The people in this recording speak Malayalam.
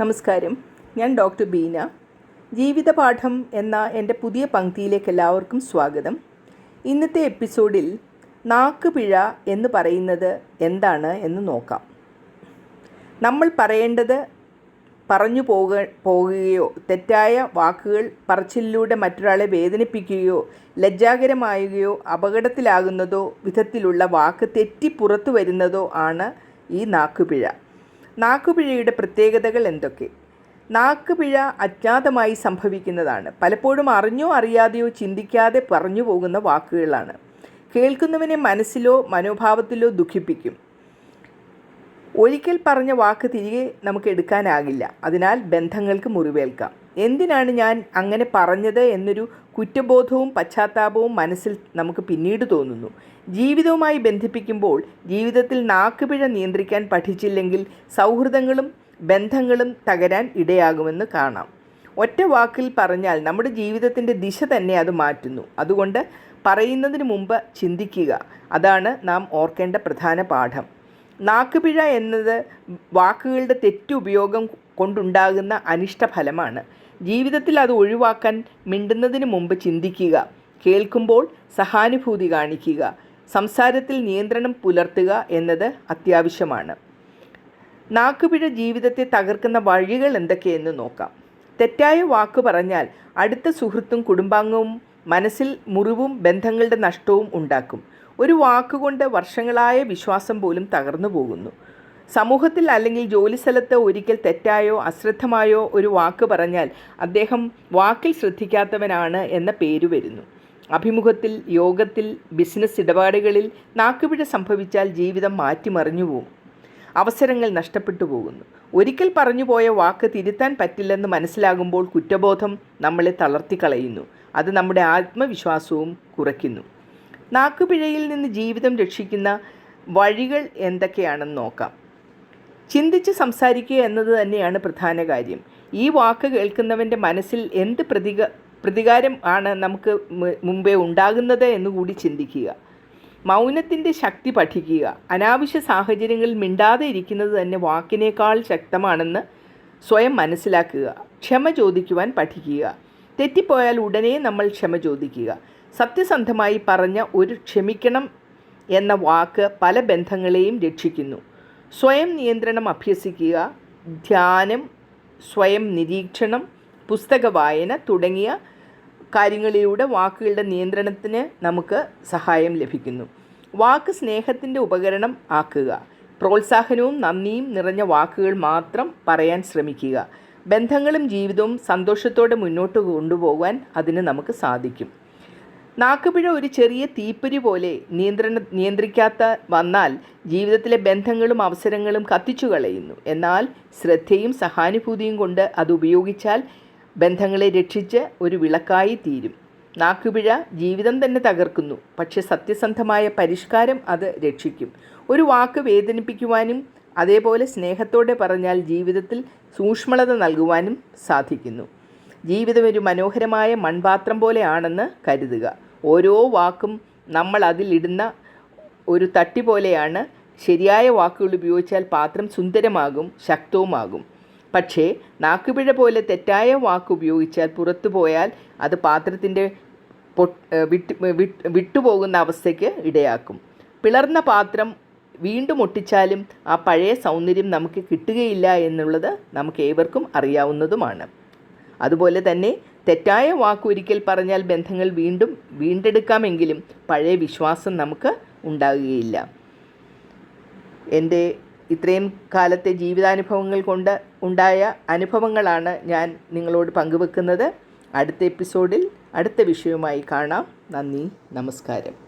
നമസ്കാരം. ഞാൻ ഡോക്ടർ ബീന. ജീവിതപാഠം എന്ന എന്റെ പുതിയ പങ്ക്തിയിലേക്ക് എല്ലാവർക്കും സ്വാഗതം. ഇന്നത്തെ എപ്പിസോഡിൽ നാക്കുപിഴ എന്ന് പറയുന്നത് എന്താണ് എന്ന് നോക്കാം. നമ്മൾ പറയേണ്ടത് പറഞ്ഞു പോക പോകുകയോ തെറ്റായ വാക്കുകൾ പറച്ചിലൂടെ മറ്റൊരാളെ വേദനിപ്പിക്കുകയോ ലജ്ജാകരമാകുകയോ അപകടത്തിലാകുന്നതോ വിധത്തിലുള്ള വാക്ക് തെറ്റി പുറത്തു വരുന്നതോ ആണ് ഈ നാക്കുപിഴ. നാക്കുപിഴയുടെ പ്രത്യേകതകൾ എന്തൊക്കെ? നാക്കുപിഴ അജ്ഞാതമായി സംഭവിക്കുന്നതാണ്. പലപ്പോഴും അറിഞ്ഞോ അറിയാതെയോ ചിന്തിക്കാതെ പറഞ്ഞു പോകുന്ന വാക്കുകളാണ്. കേൾക്കുന്നവനെ മനസ്സിലോ മനോഭാവത്തിലോ ദുഃഖിപ്പിക്കും. ഒരിക്കൽ പറഞ്ഞ വാക്ക് തിരികെ നമുക്ക് എടുക്കാനാകില്ല. അതിനാൽ ബന്ധങ്ങൾക്ക് മുറിവേൽക്കാം. എന്തിനാണ് ഞാൻ അങ്ങനെ പറഞ്ഞത് എന്നൊരു കുറ്റബോധവും പശ്ചാത്താപവും മനസ്സിൽ നമുക്ക് പിന്നീട് തോന്നുന്നു. ജീവിതവുമായി ബന്ധിപ്പിക്കുമ്പോൾ ജീവിതത്തിൽ നാക്കുപിഴ നിയന്ത്രിക്കാൻ പഠിച്ചില്ലെങ്കിൽ സൗഹൃദങ്ങളും ബന്ധങ്ങളും തകരാൻ ഇടയാകുമെന്ന് കാണാം. ഒറ്റ വാക്കിൽ പറഞ്ഞാൽ നമ്മുടെ ജീവിതത്തിന്റെ ദിശ തന്നെ അത് മാറ്റുന്നു. അതുകൊണ്ട് പറയുന്നതിന് മുമ്പ് ചിന്തിക്കുക. അതാണ് നാം ഓർക്കേണ്ട പ്രധാന പാഠം. നാക്കുപിഴ എന്നത് വാക്കുകളുടെ തെറ്റുപയോഗം കൊണ്ടുണ്ടാകുന്ന അനിഷ്ടഫലമാണ്. ജീവിതത്തിൽ അത് ഒഴിവാക്കാൻ മിണ്ടുന്നതിന് മുമ്പ് ചിന്തിക്കുക കേൾക്കുമ്പോൾ സഹാനുഭൂതി കാണിക്കുക സംസാരത്തിൽ നിയന്ത്രണം പുലർത്തുക എന്നത് അത്യാവശ്യമാണ്. നാക്കുപിഴ ജീവിതത്തെ തകർക്കുന്ന വഴികൾ എന്തൊക്കെയെന്ന് നോക്കാം. തെറ്റായ വാക്ക് പറഞ്ഞാൽ അടുത്ത സുഹൃത്തും കുടുംബാംഗവും മനസ്സിൽ മുറിവും ബന്ധങ്ങളുടെ നഷ്ടവും ഉണ്ടാക്കും. ഒരു വാക്കുകൊണ്ട് വർഷങ്ങളായ വിശ്വാസം പോലും തകർന്നു പോകുന്നു. സമൂഹത്തിൽ അല്ലെങ്കിൽ ജോലി ജോലിസ്ഥലത്ത് ഒരിക്കൽ തെറ്റായോ അശ്രദ്ധമായോ ഒരു വാക്ക് പറഞ്ഞാൽ അദ്ദേഹം വാക്കിൽ ശ്രദ്ധിക്കാത്തവനാണ് എന്ന പേര് വരുന്നു. അഭിമുഖത്തിൽ യോഗത്തിൽ ബിസിനസ് ഇടപാടുകളിൽ നാക്കുപിഴ സംഭവിച്ചാൽ ജീവിതം മാറ്റിമറിഞ്ഞു പോകും അവസരങ്ങൾ നഷ്ടപ്പെട്ടു പോകുന്നു. ഒരിക്കൽ പറഞ്ഞു പോയ വാക്ക് തിരുത്താൻ പറ്റില്ലെന്ന് മനസ്സിലാകുമ്പോൾ കുറ്റബോധം നമ്മളെ തളർത്തിക്കളയുന്നു. അത് നമ്മുടെ ആത്മവിശ്വാസവും കുറയ്ക്കുന്നു. നാക്കുപിഴയിൽ നിന്ന് ജീവിതം രക്ഷിക്കുന്ന വഴികൾ എന്തൊക്കെയാണെന്ന് നോക്കാം. ചിന്തിച്ച് സംസാരിക്കുക എന്നത് തന്നെയാണ് പ്രധാന കാര്യം. ഈ വാക്ക് കേൾക്കുന്നവന്റെ മനസ്സിൽ എന്ത് പ്രതിക പ്രതികാരം ആണ് നമുക്ക് മുമ്പേ ഉണ്ടാകുന്നത് എന്നുകൂടി ചിന്തിക്കുക. മൗനത്തിന്റെ ശക്തി പഠിക്കുക. അനാവശ്യ സാഹചര്യങ്ങളിൽ മിണ്ടാതെ ഇരിക്കുന്നത് തന്നെ വാക്കിനേക്കാൾ ശക്തമാണെന്ന് സ്വയം മനസ്സിലാക്കുക. ക്ഷമ ചോദിക്കുവാൻ പഠിക്കുക. തെറ്റിപ്പോയാൽ ഉടനെ നമ്മൾ ക്ഷമ ചോദിക്കുക. സത്യസന്ധമായി പറഞ്ഞ ഒരു ക്ഷമിക്കണം എന്ന വാക്ക് പല ബന്ധങ്ങളെയും രക്ഷിക്കുന്നു. സ്വയം നിയന്ത്രണം അഭ്യസിക്കുക ധ്യാനം സ്വയം നിരീക്ഷണം പുസ്തക വായന തുടങ്ങിയ കാര്യങ്ങളിലൂടെ വാക്കുകളുടെ നിയന്ത്രണത്തിന് നമുക്ക് സഹായം ലഭിക്കുന്നു. വാക്ക് സ്നേഹത്തിന്റെ ഉപകരണം ആക്കുക. പ്രോത്സാഹനവും നന്ദിയും നിറഞ്ഞ വാക്കുകൾ മാത്രം പറയാൻ ശ്രമിക്കുക. ബന്ധങ്ങളും ജീവിതവും സന്തോഷത്തോടെ മുന്നോട്ട് കൊണ്ടുപോകാൻ അതിന് നമുക്ക് സാധിക്കും. നാക്കുപിഴ ഒരു ചെറിയ തീപ്പൊരി പോലെ നിയന്ത്രണ നിയന്ത്രിക്കാത്ത വന്നാൽ ജീവിതത്തിലെ ബന്ധങ്ങളും അവസരങ്ങളും കത്തിച്ചു കളയുന്നു. എന്നാൽ ശ്രദ്ധയും സഹാനുഭൂതിയും കൊണ്ട് അത് ഉപയോഗിച്ചാൽ ബന്ധങ്ങളെ രക്ഷിച്ച് ഒരു വിളക്കായി തീരും. നാക്കുപിഴ ജീവിതം തന്നെ തകർക്കുന്നു. പക്ഷെ സത്യസന്ധമായ പരിഷ്കാരം അത് രക്ഷിക്കും. ഒരു വാക്ക് വേദനിപ്പിക്കുവാനും അതേപോലെ സ്നേഹത്തോടെ പറഞ്ഞാൽ ജീവിതത്തിൽ സൂക്ഷ്മളത നൽകുവാനും സാധിക്കുന്നു. ജീവിതം ഒരു മനോഹരമായ മൺപാത്രം പോലെയാണെന്ന് കരുതുക. ഓരോ വാക്കും നമ്മൾ അതിലിടുന്ന ഒരു തട്ടി പോലെയാണ്. ശരിയായ വാക്കുകൾ ഉപയോഗിച്ചാൽ പാത്രം സുന്ദരമാകും ശക്തവുമാകും. പക്ഷേ നാക്കുപിഴ പോലെ തെറ്റായ വാക്ക് ഉപയോഗിച്ചാൽ പുറത്തു പോയാൽ അത് പാത്രത്തിന്റെ വിട്ട് വിട്ടുപോകുന്ന അവസ്ഥയ്ക്ക് ഇടയാക്കും. പിളർന്ന പാത്രം വീണ്ടും ഒട്ടിച്ചാലും ആ പഴയ സൗന്ദര്യം നമുക്ക് കിട്ടുകയില്ല എന്നുള്ളത് നമുക്ക് ഏവർക്കും അറിയാവുന്നതുമാണ്. അതുപോലെ തന്നെ തെറ്റായ വാക്കൊരിക്കൽ പറഞ്ഞാൽ ബന്ധങ്ങൾ വീണ്ടും വീണ്ടെടുക്കാമെങ്കിലും പഴയ വിശ്വാസം നമുക്ക് ഉണ്ടാകുകയില്ല. എന്റെ ഇത്രയും കാലത്തെ ജീവിതാനുഭവങ്ങൾ കൊണ്ട് ഉണ്ടായ അനുഭവങ്ങളാണ് ഞാൻ നിങ്ങളോട് പങ്കുവെക്കുന്നത്. അടുത്ത എപ്പിസോഡിൽ അടുത്ത വിഷയവുമായി കാണാം. നന്ദി നമസ്കാരം.